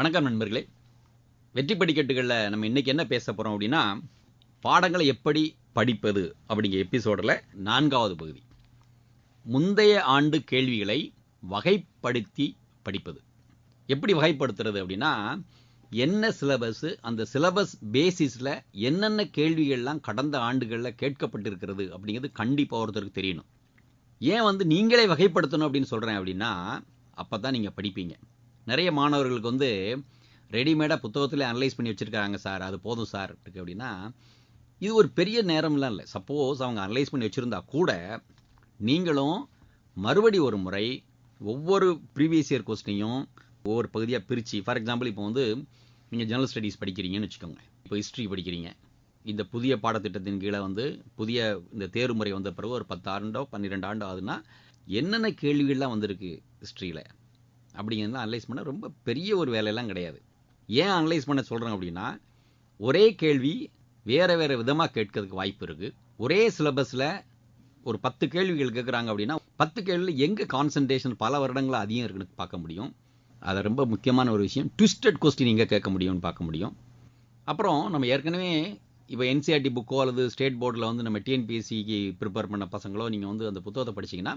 வணக்கம் நண்பர்களே. வெற்றி படிக்கட்டுகளில் நம்ம இன்னைக்கு என்ன பேச போகிறோம் அப்படின்னா பாடங்களை எப்படி படிப்பது அப்படிங்கிற எபிசோடில் நான்காவது பகுதி. முந்தைய ஆண்டு கேள்விகளை வகைப்படுத்தி படிப்பது. எப்படி வகைப்படுத்துறது அப்படின்னா என்ன சிலபஸ் அந்த சிலபஸ் பேசிஸில் என்னென்ன கேள்விகள்லாம் கடந்த ஆண்டுகளில் கேட்கப்பட்டிருக்கிறது அப்படிங்கிறது கண்டிப்பாக ஒருத்தருக்கு தெரியணும். ஏன் வந்து நீங்களே வகைப்படுத்தணும் அப்படின்னு சொல்கிறேன் அப்படின்னா அப்போ தான் நீங்கள் படிப்பீங்க. நிறைய மாணவர்களுக்கு வந்து ரெடிமேடாக புத்தகத்தில் அனலைஸ் பண்ணி வச்சுருக்காங்க சார் அது போதும் சார் இருக்கு அப்படின்னா இது ஒரு பெரிய நேரம்லாம் இல்லை. சப்போஸ் அவங்க அனலைஸ் பண்ணி வச்சுருந்தா கூட நீங்களும் மறுபடி ஒரு முறை ஒவ்வொரு ப்ரீவியஸ் இயர் கொஸ்டினையும் ஒவ்வொரு பகுதியாக பிரித்து ஃபார் எக்ஸாம்பிள் இப்போ வந்து நீங்கள் ஜெனரல் ஸ்டடீஸ் படிக்கிறீங்கன்னு வச்சுக்கோங்க. இப்போ ஹிஸ்ட்ரி படிக்கிறீங்க. இந்த புதிய பாடத்திட்டத்தின் கீழே வந்து புதிய இந்த தேர்வு முறை வந்த பிறகு ஒரு பத்து ஆண்டோ பன்னிரெண்டு ஆண்டோ ஆகுதுன்னா என்னென்ன கேள்விகள்லாம் வந்திருக்கு ஹிஸ்ட்ரியில் அப்படிங்கிறது அனலைஸ் பண்ண ரொம்ப பெரிய ஒரு வேலையெல்லாம் கிடையாது. ஏன் அனலைஸ் பண்ண சொல்கிறேன் அப்படின்னா ஒரே கேள்வி வேறு வேறு விதமாக கேட்கறதுக்கு வாய்ப்பு இருக்குது ஒரே சிலபஸில் ஒரு பத்து கேள்விகள் கேட்குறாங்க அப்படின்னா பத்து கேள்வியில் எங்கே கான்சன்ட்ரேஷன் பல வருடங்களாக அதிகம் இருக்குன்னு பார்க்க முடியும். அதை ரொம்ப முக்கியமான ஒரு விஷயம் ட்விஸ்டட் கொஸ்டின் எங்கே கேட்க முடியும்னு பார்க்க முடியும். அப்புறம் நம்ம ஏற்கனவே இப்போ என்சிஆர்டி புக்கோ அல்லது ஸ்டேட் போர்டில் வந்து நம்ம டிஎன்பிஎஸ்சிக்கு ப்ரிப்பேர் பண்ண பசங்களோ நீங்கள் வந்து அந்த புத்தகத்தை படிச்சீங்கன்னா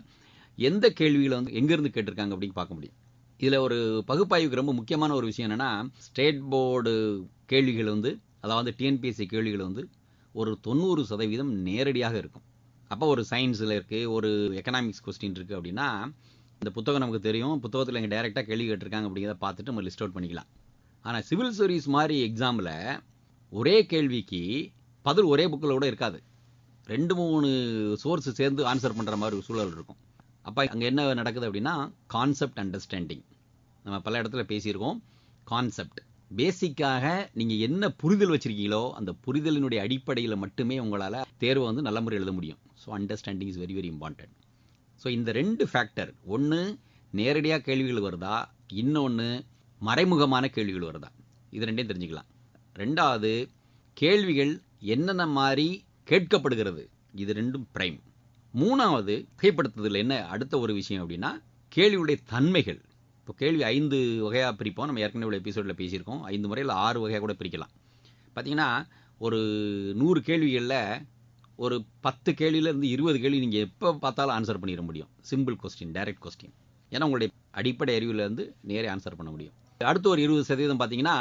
எந்த கேள்விகளை வந்து எங்கேருந்து கேட்டிருக்காங்க அப்படின்னு பார்க்க முடியும். இதில் ஒரு பகுப்பாய்வுக்கு ரொம்ப முக்கியமான ஒரு விஷயம் என்னென்னா ஸ்டேட் போர்டு கேள்விகள் வந்து அதாவது டிஎன்பிஎஸ்சி கேள்விகள் வந்து ஒரு தொண்ணூறு சதவீதம் நேரடியாக இருக்கும். அப்போ ஒரு சயின்ஸில் இருக்குது ஒரு எக்கனாமிக்ஸ் கொஸ்டின் இருக்குது அப்படின்னா இந்த புத்தகம் நமக்கு தெரியும். புத்தகத்தில் இங்கே டைரெக்டாக கேள்வி கேட்டிருக்காங்க அப்படிங்கிறத பார்த்துட்டு நம்ம லிஸ்ட் அவுட் பண்ணிக்கலாம். ஆனால் சிவில் சர்வீஸ் மாதிரி எக்ஸாமில் ஒரே கேள்விக்கு பதில் ஒரே புக்கில் கூட இருக்காது. ரெண்டு மூணு சோர்ஸ் சேர்ந்து ஆன்சர் பண்ணுற மாதிரி ஒரு சூழல் இருக்கும். அப்போ அங்கே என்ன நடக்குது அப்படின்னா கான்செப்ட் அண்டர்ஸ்டாண்டிங் நம்ம பல இடத்துல பேசியிருக்கோம் கான்செப்ட் பேசிக்காக நீங்கள் என்ன புரிதல் வச்சுருக்கீங்களோ அந்த புரிதலினுடைய அடிப்படையில் மட்டுமே உங்களால் தேர்வை வந்து நல்ல முறை எழுத முடியும். So understanding is very very important so இந்த ரெண்டு ஃபேக்டர் ஒன்று நேரடியாக கேள்விகள் வருதா? இன்னொன்று மறைமுகமான கேள்விகள் வருதா? இது ரெண்டையும் தெரிஞ்சுக்கலாம். ரெண்டாவது கேள்விகள் என்னென்ன மாதிரி கேட்கப்படுகிறது? இது ரெண்டும் பிரைம் மூணாவது வகைப்படுத்துதல் என்ன? அடுத்த ஒரு விஷயம் அப்படின்னா கேள்வியுடைய தன்மைகள். இப்போ கேள்வி ஐந்து வகையாக பிரிப்போம். நம்ம ஏற்கனவே உள்ள எபிசோடில் பேசியிருக்கோம். ஐந்து முறையில் ஆறு வகையாக கூட பிரிக்கலாம். பார்த்தீங்கன்னா ஒரு நூறு கேள்விகளில் ஒரு பத்து கேள்வியிலேருந்து இருபது கேள்வி நீங்கள் எப்போ பார்த்தாலும் ஆன்சர் பண்ணிட முடியும். சிம்பிள் கொஸ்டின் டைரக்ட் கொஸ்டின் ஏன்னா உங்களுடைய அடிப்படை அறிவிலேருந்து நேரே ஆன்சர் பண்ண முடியும். அடுத்து ஒரு இருபது சதவீதம் பார்த்தீங்கன்னா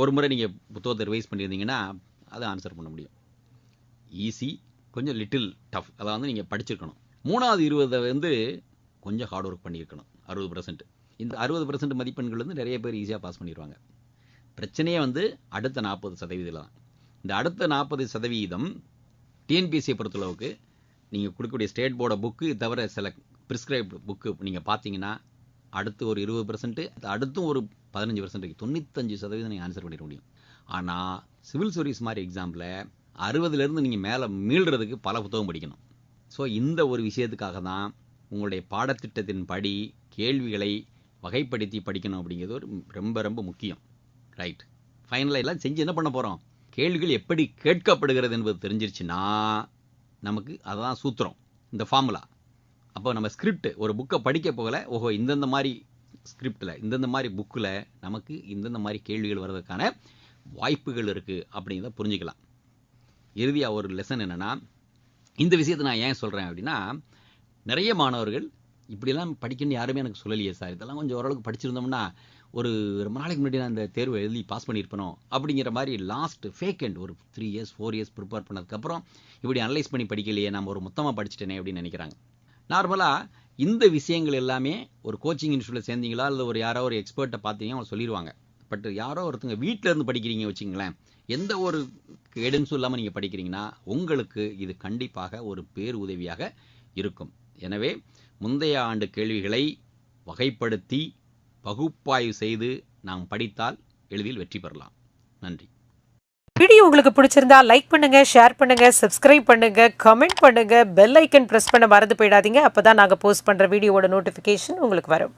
ஒரு முறை நீங்கள் புத்தகத்தை ரிவைஸ் பண்ணியிருந்தீங்கன்னா அதை ஆன்சர் பண்ண முடியும். ஈஸி கொஞ்சம் லிட்டில் டஃப் அதை வந்து நீங்கள் படிச்சிருக்கணும். மூணாவது இருபதை வந்து கொஞ்சம் ஹார்ட் ஒர்க் பண்ணியிருக்கணும். அறுபது பர்சன்ட் இந்த அறுபது பர்சன்ட் மதிப்பெண்கள் வந்து நிறைய பேர் ஈஸியாக பாஸ் பண்ணிடுவாங்க பிரச்சனையே வந்து அடுத்த நாற்பது சதவீதம் தான். இந்த அடுத்த நாற்பது சதவீதம் டிஎன்பிஎஸ்சியை பொறுத்தளவுக்கு நீங்கள் கொடுக்கக்கூடிய ஸ்டேட் போர்டை புக்கு தவிர சில ப்ரிஸ்கிரைப்டு புக்கு நீங்கள் பார்த்தீங்கன்னா அடுத்து ஒரு இருபது பர்சன்ட்டு அடுத்தும் ஒரு பதினஞ்சு பர்சன்ட் தொண்ணூத்தஞ்சு சதவீதம் நீங்கள் ஆன்சர் பண்ணிட முடியும். ஆனால் சிவில் சர்வீஸ் மாதிரி எக்ஸாமில் அறுபதுலேருந்து நீங்கள் மேலே மீள்றதுக்கு பல புத்தகம் படிக்கணும். ஸோ இந்த ஒரு விஷயத்துக்காக தான் உங்களுடைய பாடத்திட்டத்தின் படி கேள்விகளை வகைப்படுத்தி படிக்கணும் அப்படிங்கிறது ஒரு ரொம்ப ரொம்ப முக்கியம். ரைட் ஃபைனலாக எல்லாம் செஞ்சு என்ன பண்ண போகிறோம் கேள்விகள் எப்படி கேட்கப்படுகிறது என்பது தெரிஞ்சிருச்சுன்னா நமக்கு அதுதான் சூத்திரம் இந்த ஃபார்முலா அப்போ நம்ம ஸ்கிரிப்ட் ஒரு புக்கை படிக்க போகல ஓஹோ இந்தந்த மாதிரி ஸ்கிரிப்டில் இந்தந்த மாதிரி புக்கில் நமக்கு இந்தந்த மாதிரி கேள்விகள் வர்றதுக்கான வாய்ப்புகள் இருக்குது அப்படிங்கிறத புரிஞ்சுக்கலாம். இறுதியாக ஒரு லெசன் என்னென்னா இந்த விஷயத்தை நான் ஏன் சொல்கிறேன் அப்படின்னா நிறைய மாணவர்கள் இப்படிலாம் படிக்கணும்னு யாருமே எனக்கு சொல்லலையே சார். இதெல்லாம் கொஞ்சம் ஓரளவுக்கு படிச்சிருந்தோம்னா ஒரு ரொம்ப நாளைக்கு முன்னாடி நான் இந்த தேர்வு எழுதி பாஸ் பண்ணியிருப்பனோ அப்படிங்கிற மாதிரி லாஸ்ட் ஃபேக்கண்ட் ஒரு three years four years prepare பண்ணதுக்கப்புறம் இப்படி அனலைஸ் பண்ணி படிக்கலையே நம்ம ஒரு மொத்தமாக படிச்சிட்டேனே அப்படின்னு நினைக்கிறாங்க. நார்மலாக இந்த விஷயங்கள் எல்லாமே ஒரு கோச்சிங் இன்ஸ்டியூட்டில் சேர்ந்தீங்களா? இல்லை ஒரு யாரோ ஒரு எக்ஸ்பர்ட்டை பார்த்தீங்கன்னா அவங்க சொல்லிடுவாங்க பட் யாரோ ஒருத்தங்க வீட்டில் இருந்து படிக்கிறீங்க வச்சுங்களேன் எந்த ஒரு கைடன்ஸும் இல்லாமல் நீங்கள் படிக்கிறீங்கன்னா உங்களுக்கு இது கண்டிப்பாக ஒரு பேர் உதவியாக இருக்கும். எனவே முந்தைய ஆண்டு கேள்விகளை வகைப்படுத்தி பகுப்பாய்வு செய்து நாம் படித்தால் எளிதில் வெற்றி பெறலாம். நன்றி. வீடியோ உங்களுக்கு பிடிச்சிருந்தா லைக் பண்ணுங்க ஷேர் பண்ணுங்க சப்ஸ்கிரைப் பண்ணுங்க கமெண்ட் பண்ணுங்க பெல் ஐக்கன் பிரஸ் பண்ண மறந்து போயிடாதீங்க. அப்பதான் நாங்க போஸ்ட் பண்ற வீடியோவோட நோட்டிபிகேஷன் உங்களுக்கு வரும்.